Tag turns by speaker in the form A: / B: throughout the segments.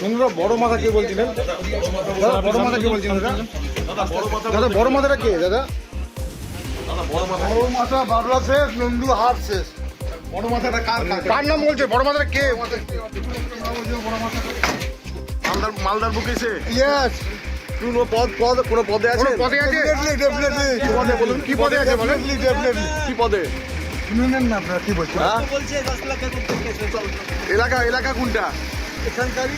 A: বন্ধুরা বড় মাথা কে বলছিলেন দাদা বড় মাথা কে বলছিলেন দাদা? দাদা বড় মাথাটা কে দাদা?
B: বড় মাথা বাবলা শেষ নন্দু হাট শেষ।
A: বড় মাথাটা কার কার? নাম বলছে? বড় মাথাটা কে?
C: মালদার মালদার বুকে এসে
B: ইয়েস
C: কোনো পদ পদ কোনো পদে আছে?
A: কোনো পদে আছে?
B: ডেফিনেটলি ডেফিনেটলি
A: কি পদে বলুন? কি পদে আছে বলেন?
B: ডেফিনেটলি
C: কি পদে?
B: শুনুন না আপনারা কি বলছেন?
C: হ্যাঁ? এলাকা এলাকা কোনটা?
B: এখানকারই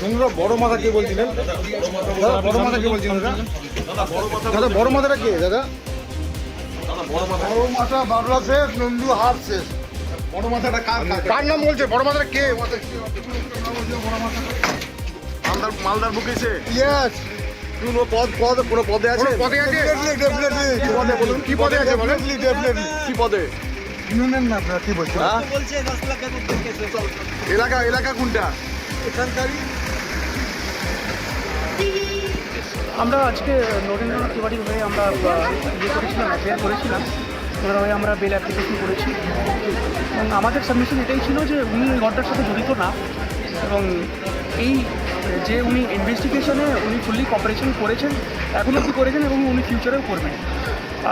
A: বন্ধুরা বড় মাথা কে বলছিলেন দাদা বড় মাথা কে বলছিলেন দাদা? দাদা বড় মাথাটা কে দাদা?
B: বড় মাথা বাবলা শেষ নন্দু হাট শেষ
A: বড় মাথাটা কার কার? নাম বলছে? বড় মাথাটা কে?
C: মালদার মালদার বুকে এসে?
B: ইয়েস
C: কোনো পদ পদ কোনো পদে আছে?
A: পদে আছে?
B: ডেফিনেটলি
A: কি পদে বলুন? কি পদে আছে বলেন?
B: ডেফিনেটলি ডেফিনেটলি
C: কি পদে?
B: শুনুন না আপনারা কি বলছেন
C: হ্যাঁ?
D: বলছে দশ লাখ টাকা করতে গেছে চল
C: এলাকা এলাকা কোনটা?
B: এখানকারই।
E: আমরা আজকে নরেন্দ্রনাথ তিওয়ারির হয়ে আমরা ইয়ে করেছিলাম অ্যাফেয়ার করেছিলাম। ওনার হয়ে আমরা বেল অ্যাপ্লিকেশন করেছি। এবং আমাদের সাবমিশন এটাই ছিল যে উনি ঘটনার সাথে জড়িত না। এবং এই যে উনি ইনভেস্টিগেশনে উনি ফুললি কপারেশন করেছেন, এখন অব্দি করেছেন এবং উনি ফিউচারেও করবেন।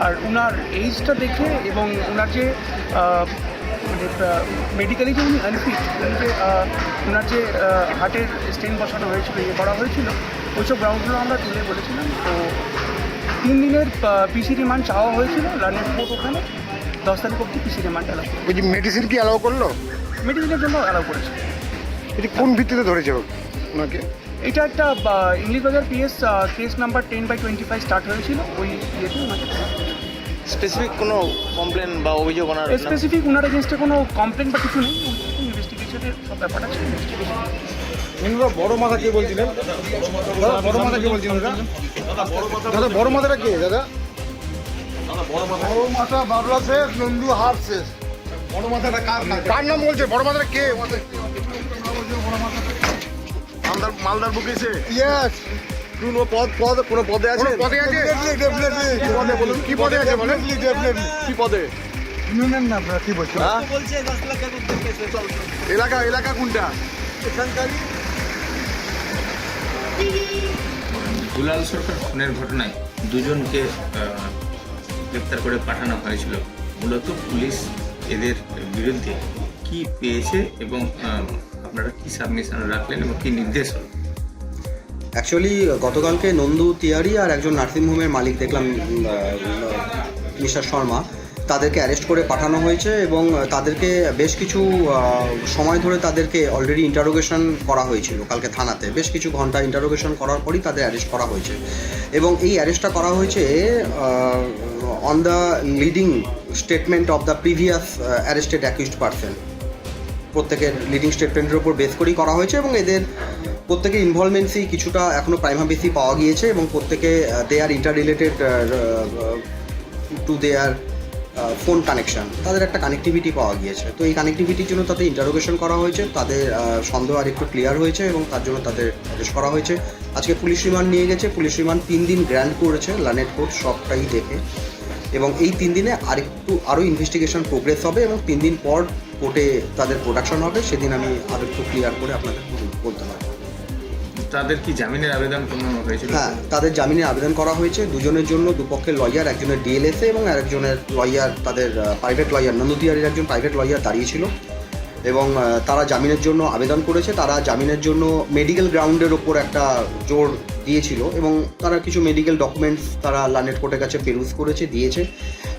E: আর ওনার এইজটা দেখে এবং ওনার যে মানে মেডিকেলি যে উনি আনফিট উনি যে ওনার যে হার্টের স্টেন বসানো হয়েছিল ইয়ে করা হয়েছিল ওইসব গ্রাউন্ডগুলো আমরা তুলে বলেছিলাম। তো তিন দিনের পিসি রিমান্ড চাওয়া হয়েছিল লার্নেট কোর্ট ওখানে দশ তারিখ অব্দি পিসি রিমান্ড অ্যালাউ
A: ওই যে মেডিসিন কি অ্যালাউ করল?
E: মেডিসিনের জন্য অ্যালাউ করেছে।
A: এটি কোন ভিত্তিতে ধরেছে ওনাকে?
E: এটা একটা English Bazar PS case number ten by twenty five start হয়েছিল ওই ইয়েতে ওনাকে
D: স্পেসিফিক কোনো কমপ্লেন বা অভিযোগ ওনার
E: স্পেসিফিক ওনার এগেনস্টে কোনো কমপ্লেন বা কিছু নেই। ইনভেস্টিগেশনের সব ব্যাপারটা ছিল ইনভেস্টিগেশন
A: বন্ধুরা বড় মাথা কে বলছিলেন? দাদা বড় মাথা কে বলছিলেন দাদা? বড় মাথাটা কে দাদা?
B: বড় মাথা বাবলা শেষ নন্দু হাট শেষ
A: বড় মাথাটা কার কার নাম বলছে? বড় মাথাটা কে?
C: মালদার মালদার বুকে এসে?
B: ইয়েস
C: কোনো পদ পদ কোনো পদে আছে
A: কোনো পদে আছে? কি পদে বলুন? কি পদে আছে বলেন?
C: কি পদে?
B: শুনুন না আপনারা কি বলছেন?
C: হ্যাঁ?
D: বলছে? দশ লাখ টাকা করতে গেছে চল।
C: এলাকা এলাকা কোনটা?
B: এখানকারই।
F: দুলাল সরকার খুনের ঘটনায় দুজনকে গ্রেপ্তার করে পাঠানো হয়েছিল। মূলত পুলিশ এদের বিরুদ্ধে কি পেয়েছে এবং আপনারা কি সাবমিশন রাখলেন এবং কি নির্দেশ হলো?
G: অ্যাকচুয়ালি গতকালকে নন্দু তিয়ারি আর একজন নার্সিংহোমের মালিক দেখলাম মিস্টার শর্মা। তাদেরকে অ্যারেস্ট করে পাঠানো হয়েছে এবং তাদেরকে বেশ কিছু সময় ধরে তাদেরকে অলরেডি ইন্টারোগেশন করা হয়েছিল কালকে থানাতে। বেশ কিছু ঘণ্টা ইন্টারোগেশন করার পরই তাদের অ্যারেস্ট করা হয়েছে। এবং এই অ্যারেস্টটা করা হয়েছে on the leading statement of the previous arrested accused person প্রত্যেকের লিডিং স্টেটমেন্টের উপর বেস করেই করা হয়েছে এবং এদের প্রত্যেকের ইনভলভমেন্সি কিছুটা এখনও প্রাইমা বেসি পাওয়া গিয়েছে এবং প্রত্যেকে they are inter related to their phone connection তাদের একটা কানেক্টিভিটি পাওয়া গিয়েছে। তো এই কানেক্টিভিটির জন্য তাদের ইন্টারোগেশন করা হয়েছে, তাদের সন্দেহ আর একটু ক্লিয়ার হয়েছে এবং তার জন্য তাদের অ্যারেস্ট করা হয়েছে। আজকে পুলিশ রিমান্ড নিয়ে গেছে, পুলিশ রিমান্ড তিন দিন গ্র্যান্ড করেছে লানেট কোর্ট সবটাই দেখে। এবং এই তিন দিনে আরেকটু আরও ইনভেস্টিগেশন প্রোগ্রেস হবে এবং তিন দিন পর কোর্টে তাদের প্রোডাকশন হবে। সেদিন আমি আরও একটু ক্লিয়ার করে আপনাদের বলতে পারব।
F: তাদের কি জামিনের আবেদন কোনো হয়েছিল?
G: হ্যাঁ তাদের জামিনের আবেদন করা হয়েছে। দুজনের জন্য দুপক্ষের লয়ার একজনের ডিএলএসএ এবং আরেকজনের লয়ার তাদের প্রাইভেট লয়ার নন্দুতিয়ারের একজন প্রাইভেট লয়ার দাঁড়িয়েছিল এবং তারা জামিনের জন্য আবেদন করেছে। তারা জামিনের জন্য মেডিকেল গ্রাউন্ডের ওপর একটা জোর দিয়েছিল এবং তারা কিছু মেডিকেল ডকুমেন্টস তারা লানেট কোর্টের কাছে পেরুজ করেছে, দিয়েছে।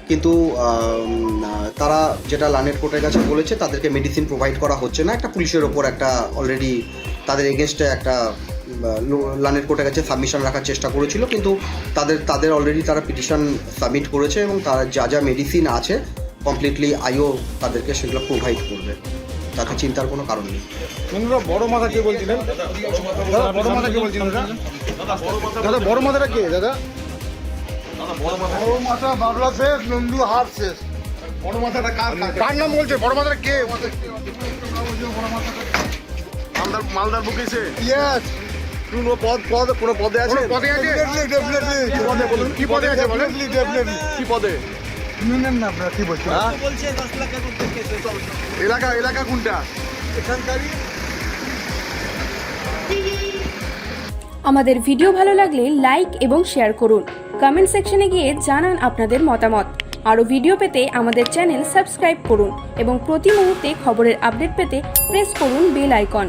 G: কিন্তু তারা যেটা লানেট কোর্টের কাছে বলেছে, তাদেরকে মেডিসিন প্রোভাইড করা হচ্ছে না। একটা পুলিশের ওপর একটা অলরেডি তাদের এগেনস্টে একটা লানেট কোর্টের কাছে সাবমিশন রাখার চেষ্টা করেছিল কিন্তু তাদের তাদের অলরেডি তারা পিটিশন সাবমিট করেছে এবং তারা যা যা মেডিসিন আছে কমপ্লিটলি আইও তাদেরকে সেগুলো প্রোভাইড করবে। তাতে চিন্তার কোনো কারণ নেই।
A: বন্ধুরা বড় মাথা কে বলছিলেন? দাদা বড় মাথা কে বলছিলেন? দাদা দাদা বড় মাথাটা কে? দাদা
B: বড় মাথা বাবলা শেষ নন্দু হাট শেষ
A: বড় মাথাটা কার কার? নাম বলছে? বড় মাথাটা কে?
C: মালদার মালদার বুকে
B: ইয়েস
C: কোনো পদ পদ কোনো পদে আছে?
A: পদে আছে?
B: ডেফিনেটলি ডেফিনেটলি
A: কি পদে বলুন কি পদে আছে বলেন?
B: ডেফিনেটলি ডেফিনেটলি
C: কি পদে?
B: শুনুন না আপনারা কি বলছেন?
C: হ্যাঁ?
D: বলছে দশ লাখ করতে গেছে
C: এলাকা এলাকা কোনটা?
B: এখানকারই।
H: আমাদের ভিডিও ভালো লাগলে লাইক এবং শেয়ার করুন। কমেন্ট সেকশনে গিয়ে জানান আপনাদের মতামত। আরও ভিডিও পেতে আমাদের চ্যানেল সাবস্ক্রাইব করুন এবং প্রতি মুহূর্তে খবরের আপডেট পেতে প্রেস করুন বেল আইকন।